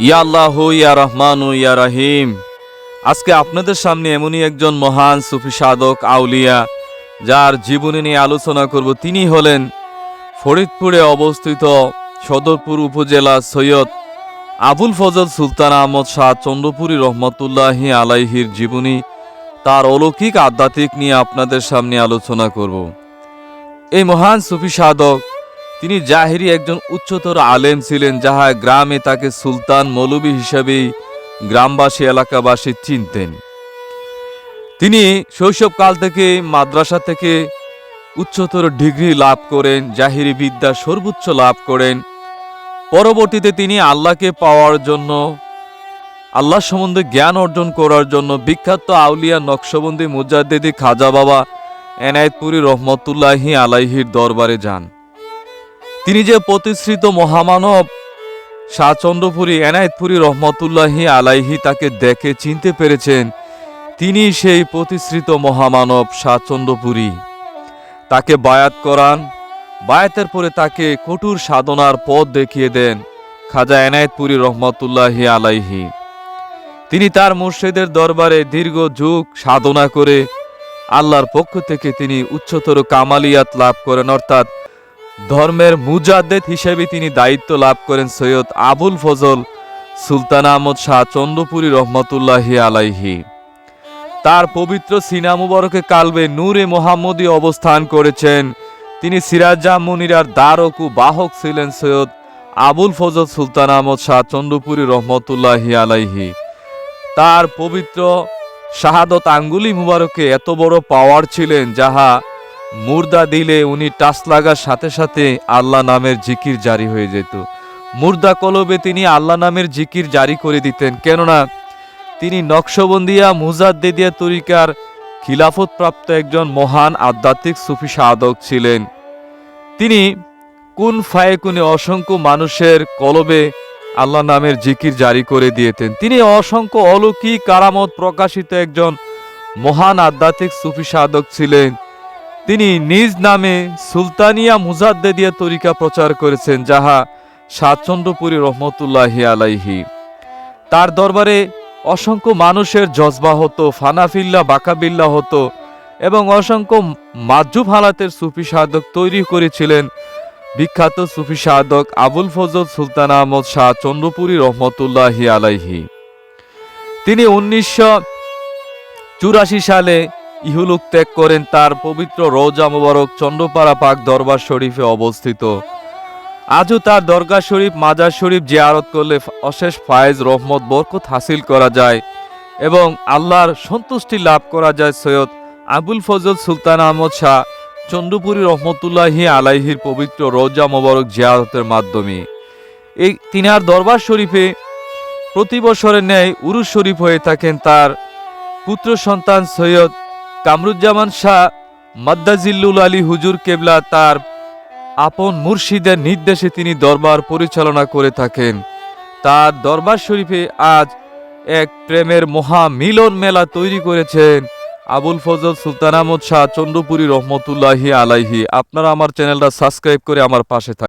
ইয়া ইয়া রহমান, ইয়া রাহিম। আজকে আপনাদের সামনে এমনই একজন মহান সুফি সাধক, আউলিয়া, যার জীবনী নিয়ে আলোচনা করব। তিনি হলেন ফরিদপুরে অবস্থিত সদরপুর উপজেলা সৈয়দ আবুল ফজল সুলতান আহমদ শাহ চন্দ্রপুরী রহমতুল্লাহি আলাইহির জীবনী। তার অলৌকিক আধ্যাত্মিক নিয়ে আপনাদের সামনে আলোচনা করব। এই মহান সুফি সাধক তিনি জাহিরি একজন উচ্চতর আলেম ছিলেন, যাহা গ্রামে তাকে সুলতান মৌলবী হিসাবেই গ্রামবাসী এলাকাবাসী চিনতেন। তিনি শৈশবকাল থেকে মাদ্রাসা থেকে উচ্চতর ডিগ্রি লাভ করেন, জাহিরি বিদ্যা সর্বোচ্চ লাভ করেন। পরবর্তীতে তিনি আল্লাহকে পাওয়ার জন্য, আল্লাহ সম্বন্ধে জ্ঞান অর্জন করার জন্য বিখ্যাত আউলিয়া নকশবন্দি মুজাদ্দেদি খাজা বাবা এনায়েতপুরি রহমতুল্লাহি আলাইহির দরবারে যান। তিনি যে প্রতিশ্রিত মহামানব শাহচন্দ্রপুরী এনায়েতপুরি রহমতুল্লাহি আলাইহি তাকে দেখে চিনতে পেরেছেন, তিনি সেই প্রতিশ্রিত মহামানব শাহচন্দ্রপুরী তাকে বায়াত করান, বায়াতের পরে তাকে কঠোর সাধনার পথ দেখিয়ে দেন খাজা এনায়েতপুরি রহমতুল্লাহি আলাইহি। তিনি তার মুর্শিদের দরবারে দীর্ঘ যুগ সাধনা করে আল্লাহর পক্ষ থেকে তিনি উচ্চতর কামালিয়াত লাভ করেন, অর্থাৎ ধর্মের মুজাদ্দেদ হিসেবে তিনি দায়িত্ব লাভ করেন সৈয়দ আবুল ফজল, সুলতান আহমদ শাহ চন্দ্রপুরী রহমতুল্লাহি আলাইহি। তার পবিত্র সিনা মুবারকে কালবে নূরে মোহাম্মদী অবস্থান করেছেন। তিনি সিরাজা মুনিরার দ্বারকু বাহক ছিলেন সৈয়দ আবুল ফজল, সুলতান আহমদ শাহ চন্দ্রপুরী রহমতুল্লাহি আলাইহি। তার পবিত্র শাহাদত আঙ্গুলি মুবারকে এত বড় পাওয়ার ছিলেন যাহা মুর্দা দিলে উনি টাস লাগার সাথে সাথে আল্লাহ নামের জিকির জারি হয়ে যেত। মুর্দা কলবে তিনি আল্লাহ নামের জিকির জারি করে দিতেন, কেননা তিনি নকশবন্দিয়া মুজাদ্দেদিয়া তরিকার খিলাফতপ্রাপ্ত একজন মহান আধ্যাত্মিক সুফি সাধক ছিলেন। তিনি কোন ফায়েকুনে অসংখ্য মানুষের কলবে আল্লাহ নামের জিকির জারি করে দিয়েতেন। তিনি অসংখ্য অলৌকিক কারামত প্রকাশিত একজন মহান আধ্যাত্মিক সুফি সাধক ছিলেন। তিনি নিজ নামে সুলতানিয়া মুজাদ্দেদিয়া তরিকা প্রচার করেছেন, যাহা সাতচন্দ্রপুরী রহমতুল্লাহি আলাইহি। তার দরবারে অসংখ্য মানুষের জজবা হতো, ফানাফিল্লা, বাকাবিল্লা হতো এবং অসংখ্য মাজুব হালাতের সুফি সাধক তৈরি করেছিলেন। বিখ্যাত সুফি সাধক আবুল ফজল সুলতান আহমদ শাহ চন্দ্রপুরী রহমতুল্লাহি আলাইহি। তিনি উনিশশো চুরাশি সালে ইহুলুক ত্যাগ করেন তার পবিত্র রোজা মুবারক চন্দ্রপাড়া পাক দরবার শরীফে অবস্থিত। আজও তার দরগা শরীফ, মাজার শরীফ জিয়ারত করলে অশেষ ফায়েজ, রহমত, বরকত হাসিল করা যায় এবং আল্লাহর সন্তুষ্টি লাভ করা যায় সৈয়দ আবুল ফজল সুলতান আহমদ শাহ চন্দ্রপুরী রহমতুল্লাহি আলাইহির পবিত্র রোজা মোবারক জিয়ারতের মাধ্যমে। এই তিনার দরবার শরীফে প্রতি বছরের ন্যায় উরুস শরীফ হয়ে থাকেন তার পুত্র সন্তান সৈয়দ কামরুজ্জামান শাহ মাদ্দাজিল্লুল আলী হুজুর কেবলা তার আপন মুর্শিদের নির্দেশে তিনি দরবার পরিচালনা করে থাকেন। তার দরবার শরীফে আজ এক প্রেমের মহা মিলন মেলা তৈরি করেছেন আবুল ফজল সুলতান আহমদ শাহ চন্দ্রপুরী রহমতুল্লাহি আলাইহি। আপনারা আমার চ্যানেলটা সাবস্ক্রাইব করে আমার পাশে থাকুন